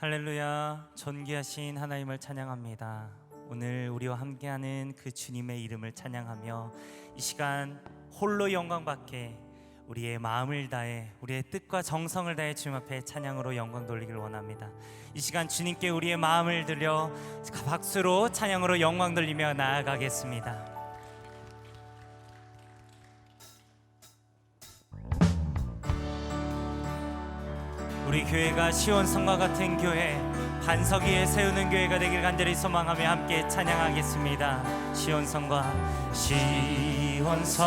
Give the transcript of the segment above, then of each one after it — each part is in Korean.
할렐루야. 존귀하신 하나님을 찬양합니다. 오늘 우리와 함께하는 그 주님의 이름을 찬양하며 이 시간 홀로 영광 받게 우리의 마음을 다해 우리의 뜻과 정성을 다해 주님 앞에 찬양으로 영광 돌리길 원합니다. 이 시간 주님께 우리의 마음을 들려 박수로 찬양으로 영광 돌리며 나아가겠습니다 우리 교회가 시온성과 같은 교회 반석 위에 세우는 교회가 되길 간절히 소망하며 함께 찬양하겠습니다. 시온성과 시온성과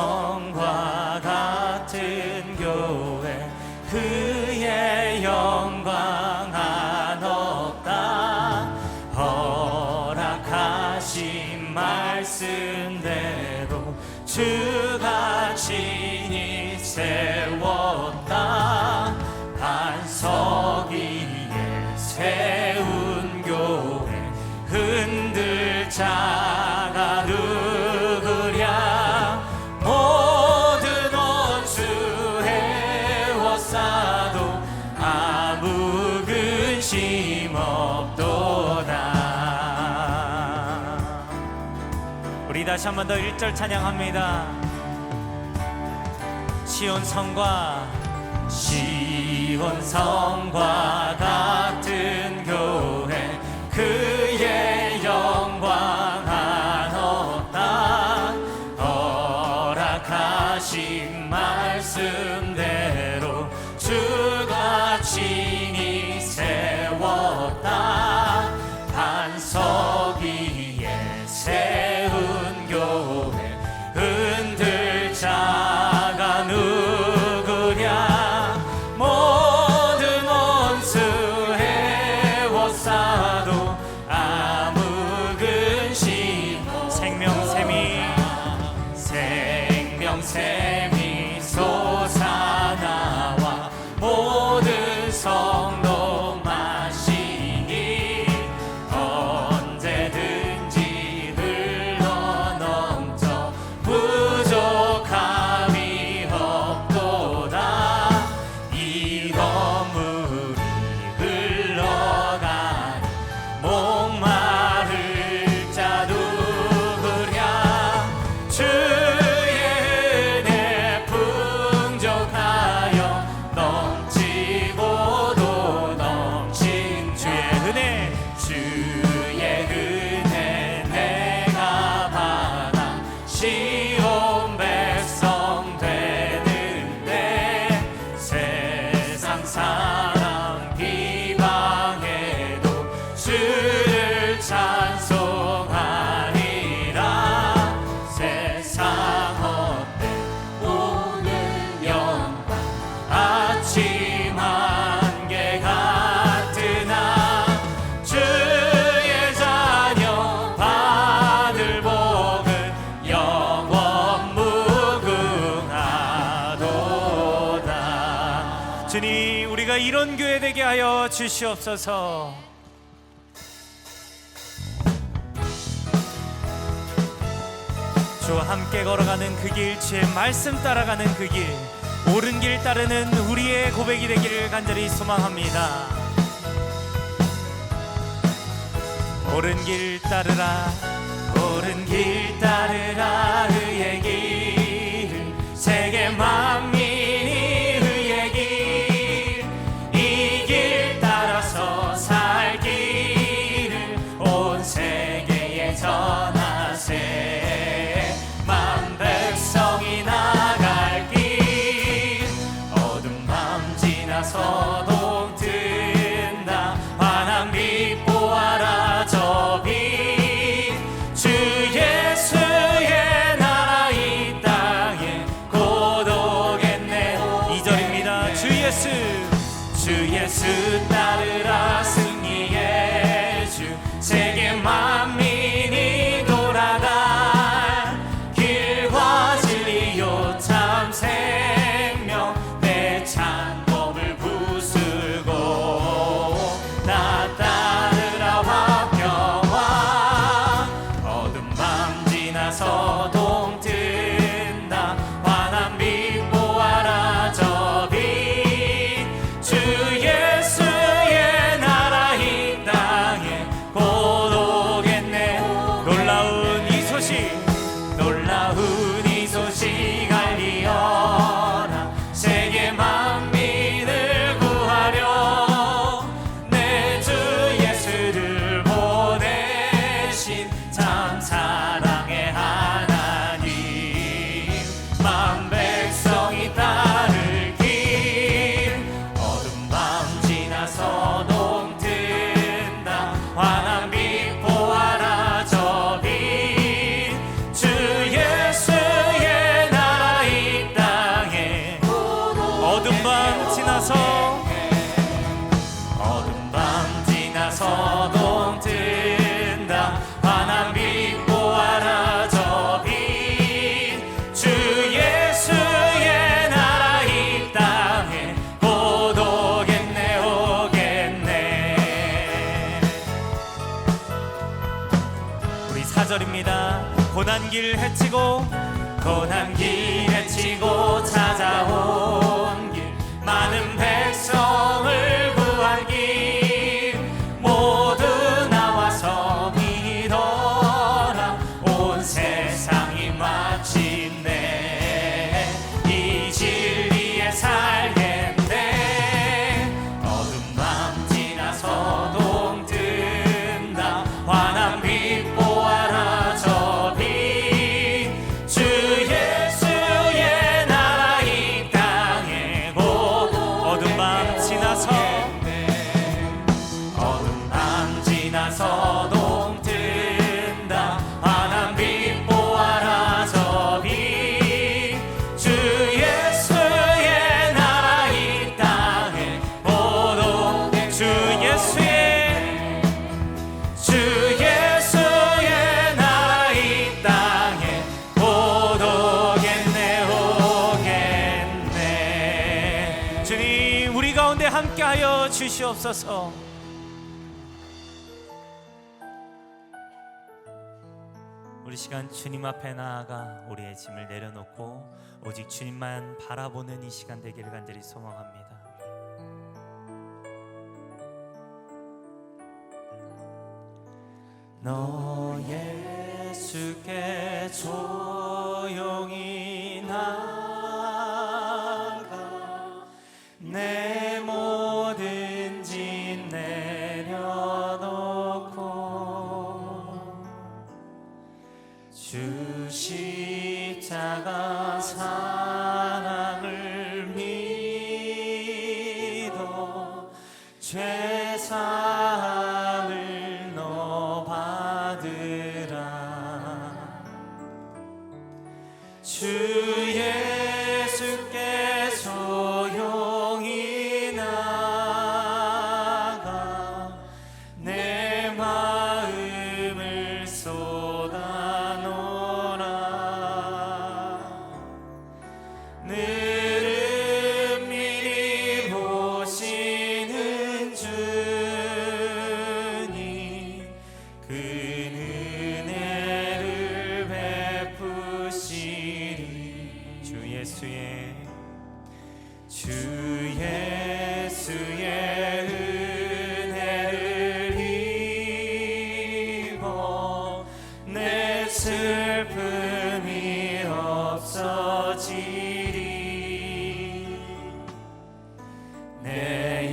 같은 교회 그의 영광 한없다. 허락하신 말씀대로 친 다시 한 번 더 1절 찬양합니다. 시온 성과 시온 성과 같은 교회 그 주시옵소서 주와 함께 걸어가는 그 길, 주의 말씀 따라가는 그 길, 옳은 길 따르는 우리의 고백이 되기를 간절히 소망합니다. 옳은 길 따르라, 옳은 길 따르라, 의의 길, 세계 만 4절입니다. 고난길 헤치고 고난길 헤치고 찾아온 길. 많은 백성을 주시옵소서. 우리 시간 주님 앞에 나아가 우리의 짐을 내려놓고 오직 주님만 바라보는 이 시간 되기를 간절히 소망합니다. 너 예수께 조용히 time. 슬픔이 없어지리. 내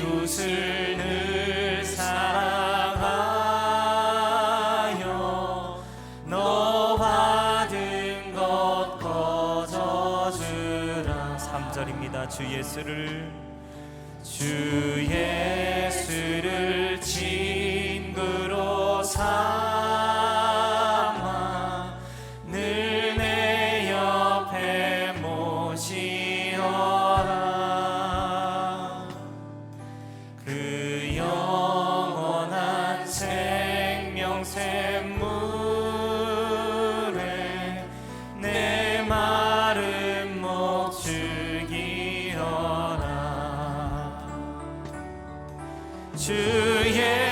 이웃을 사랑하여 너 받은 것 거저주라. 3절입니다. 주 예수를. 주 예수를 친구로 사 주의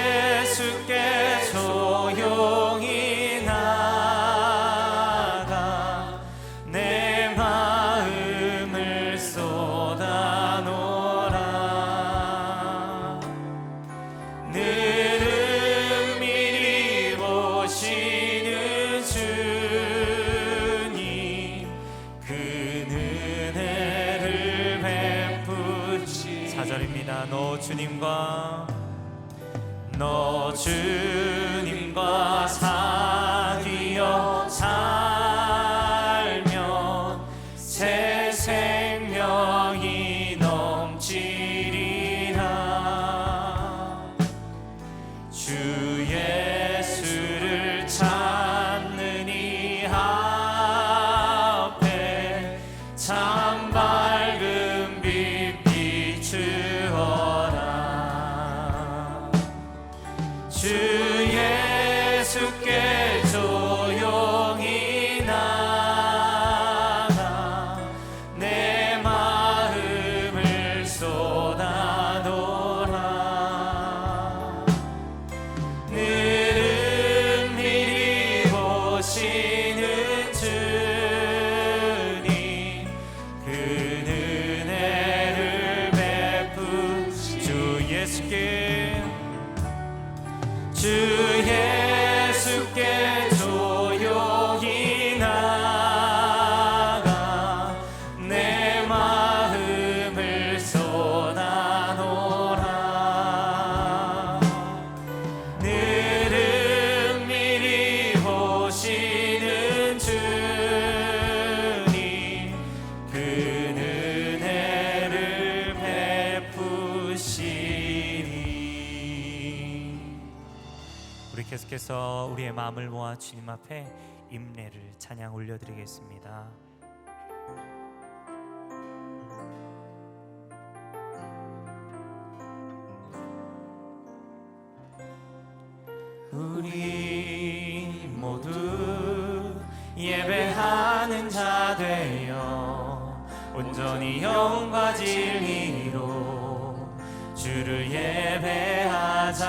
4절입니다. 너 주님과 너 주님과 사귀어 사 계속해서 우리의 마음을 모아 주님 앞에 임례를 찬양 올려드리겠습니다. 우리 모두 예배하는 자 되어 온전히 영과 진리로 주를 예배하자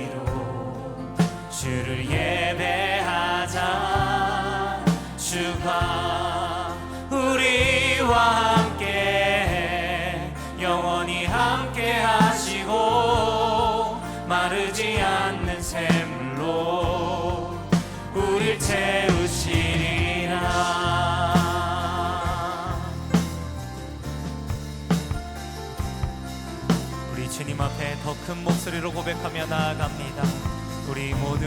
우리와 함께 영원히 함께 하시고 마르지 않는 샘물로 우릴 채우시리라. 우리 주님 앞에 더 큰 목소리로 고백하며 나아갑니다. 우리 모두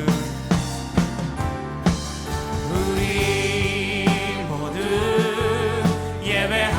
우리 예